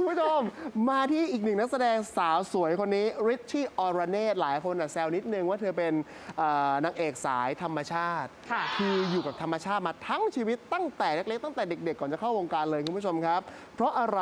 คุณผู้ชมมาที่อีกหนึ่งนักแสดงสาวสวยคนนี้ริชชี่ออรเนตหลายคนอะแซวนิดนึงว่าเธอเป็นเอ่อนางเอกสายธรรมชาติ ค่ะ คืออยู่กับธรรมชาติมาทั้งชีวิตตั้งแต่เล็กๆตั้งแต่เด็ก ๆ ก่อนจะเข้าวงการเลยคุณผู้ชมครับ เพราะอะไร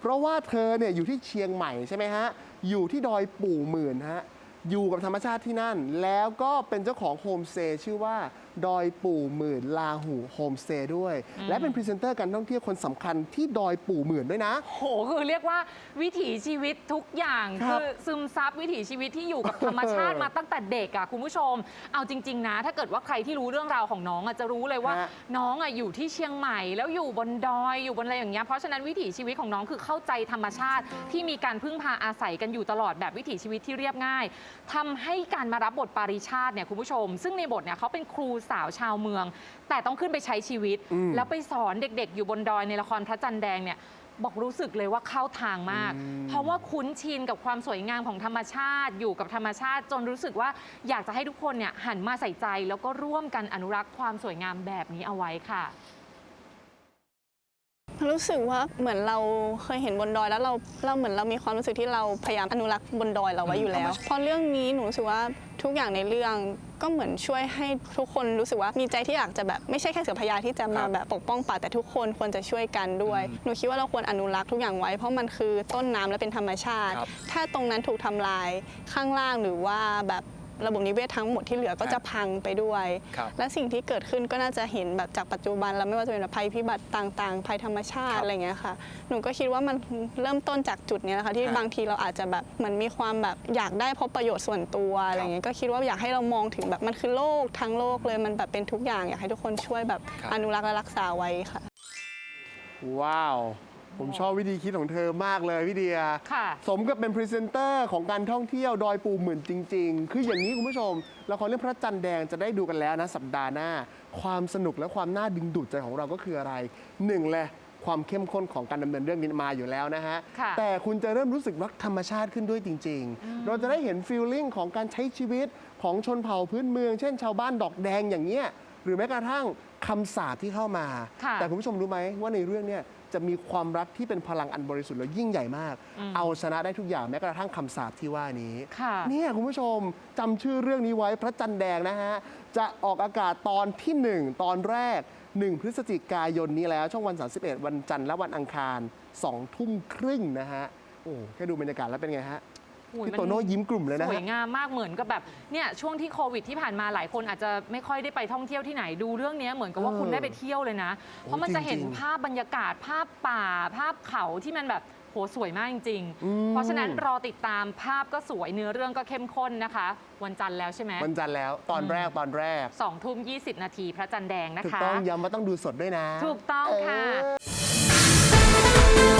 เพราะว่าเธอเนี่ยอยู่ที่เชียงใหม่ใช่ไหมฮะ อยู่ที่ดอยปู่หมื่นฮะ อยู่กับธรรมชาติที่นั่น แล้วก็เป็นเจ้าของโฮมสเตย์ชื่อว่า ดอยปู่หมื่นลาหูโฮมสเตย์ด้วย และเป็นพรีเซนเตอร์การท่องเที่ยวคนสำคัญที่ดอยปู่หมื่นด้วยนะ โหคือเรียกว่าวิถีชีวิตทุกอย่างครับคือซึมซับวิถีชีวิตที่อยู่กับธรรมชาติมาตั้งแต่เด็กอะคุณผู้ชม เอาจริง ๆ นะ ถ้าเกิดว่าใครที่รู้เรื่องราวของน้องอะจะรู้เลยว่า ฮะ น้องอะอยู่ที่เชียงใหม่แล้วอยู่บนดอยอยู่บนอะไรอย่างเงี้ยเพราะฉะนั้นวิถีชีวิตของน้องคือเข้าใจธรรมชาติที่มีการพึ่งพาอาศัยกันอยู่ตลอดแบบวิถีชีวิตที่เรียบง่ายทำให้การมารับบทปาริชาติเนี่ยคุณผู้ชม ซึ่งในบทเนี่ยเขาเป็นครูสาวชาวเมือง แต่ต้องขึ้นไปใช้ชีวิต อืม แล้วไปสอนเด็กๆ อยู่บนดอยในละครพระจันทร์แดงเนี่ยบอกรู้สึกเลยว่าเข้าทางมากอืมเพราะว่าคุ้นชินกับความสวยงามของธรรมชาติ อยู่กับธรรมชาติจนรู้สึกว่าอยากจะให้ทุกคนเนี่ยหันมาใส่ใจ แล้วก็ร่วมกันอนุรักษ์ความสวยงามแบบนี้เอาไว้ค่ะ รู้สึกว่าเหมือนเราเคยเห็นบนดอยแล้วเราเราเหมือนเรามีความรู้สึกที่เราพยายามอนุรักษ์บนดอยเราไว้อยู่แล้วเพราะเรื่องนี้หนูรู้สึกว่าทุกอย่างในเรื่อง ก็เหมือนช่วยให้ทุกคนรู้สึกว่ามีใจที่อยากจะแบบไม่ใช่แค่เสือพญาที่จะมาแบบปกป้องป่าแต่ทุกคนควรจะช่วยกันด้วย หนูคิดว่าเราควรอนุรักษ์ทุกอย่างไว้ เพราะมันคือต้นน้ำและเป็นธรรมชาติครับถ้าตรงนั้นถูกทำลายข้างล่างหรือว่าแบบ ระบบนิเวศทั้งหมดที่เหลือก็จะพังไปด้วยครับและสิ่งที่เกิดขึ้นก็น่าจะเห็นแบบจากปัจจุบันแล้วไม่ว่าจะเป็นแบบภัยพิบัติต่าง ๆ ภัยธรรมชาครัติบอะไรเงี้ยค่ะ หนูก็คิดว่ามันเริ่มต้นจากจุดเนี้ยนะคะที่ฮะบางทีเราอาจจะแบบเหมือนมีความแบบอยากได้เพราะประโยชน์ส่วนตัวอะไรเงี้ยก็คิดว่าอยากให้เรามองถึงแบบมันคือโลกทั้งโลกเลยมันแบบเป็นทุกอย่างอยากให้ทุกคนช่วยแบบครับอนุรักษ์และรักษาไว้ค่ะ ว้าว ผมชอบวิธีคิดของเธอมากเลยพี่เดีย ค่ะ สมกับเป็นพรีเซนเตอร์ของการท่องเที่ยวดอยปูหมื่นจริง ๆ คืออย่างนี้คุณผู้ชมละครเรื่องพระจันทร์แดงจะได้ดูกันแล้วนะสัปดาห์หน้า ความสนุกและความน่าดึงดูดใจของเราก็คืออะไรหนึ่งเลยความเข้มข้นของการดำเนินเรื่องนี้มาอยู่แล้วนะฮะ ค่ะแต่คุณจะเริ่มรู้สึกรักธรรมชาติขึ้นด้วยจริง ๆ เราจะได้เห็นฟีลลิ่งของการใช้ชีวิตของชนเผ่าพื้นเมือง เช่นชาวบ้านดอกแดงอย่างเงี้ย หรือแม้กระทั่งคำสาปที่เข้ามา ค่ะ แต่คุณผู้ชมรู้ไหมว่าในเรื่องเนี้ยจะมีความรักที่เป็นพลังอันบริสุทธิ์และยิ่งใหญ่มาก เอาชนะได้ทุกอย่างแม้กระทั่งคำสาปที่ว่านี้ ค่ะ เนี่ยคุณผู้ชมจำชื่อเรื่องนี้ไว้พระจันทร์แดงนะฮะ จะออกอากาศตอนที่ 1 ตอนแรก 1 พฤศจิกายนนี้แล้ว ช่องวัน 31 วันจันทร์และวันอังคาร 2 ทุ่มครึ่งนะฮะ โอ้แค่ดูบรรยากาศแล้วเป็นไงฮะโอ้ยพี่มัน โตโน่ยิ้มกลุ่มเลยนะสวฮะยงามมากเหมือนกับแบบเนี่ยช่วงที่โควิดที่ผ่านมาหลายคนอาจจะไม่ค่อยได้ไปท่องเที่ยวที่ไหนดูเรื่องนี้เหมือนกับว่าเออคุณได้ไปเที่ยวเลยนะ เพราะมันจะเห็นจริงๆภาพบรรยากาศภาพป่า ภาพเขาที่มันแบบโหสวยมากจริง อืม ๆ เพราะฉะนั้นรอติดตามภาพก็สวยเนื้อเรื่องก็เข้มข้นนะคะ วันจันทร์แล้วใช่ไหมวันจันทร์แล้วตอนแรกตอนแรก สองทุ่ม20นาทีพระจันทร์แดงนะถูกคะ ต้องย้ำว่าต้องดูสดด้วยนะ ถูกต้องค่ะ เออ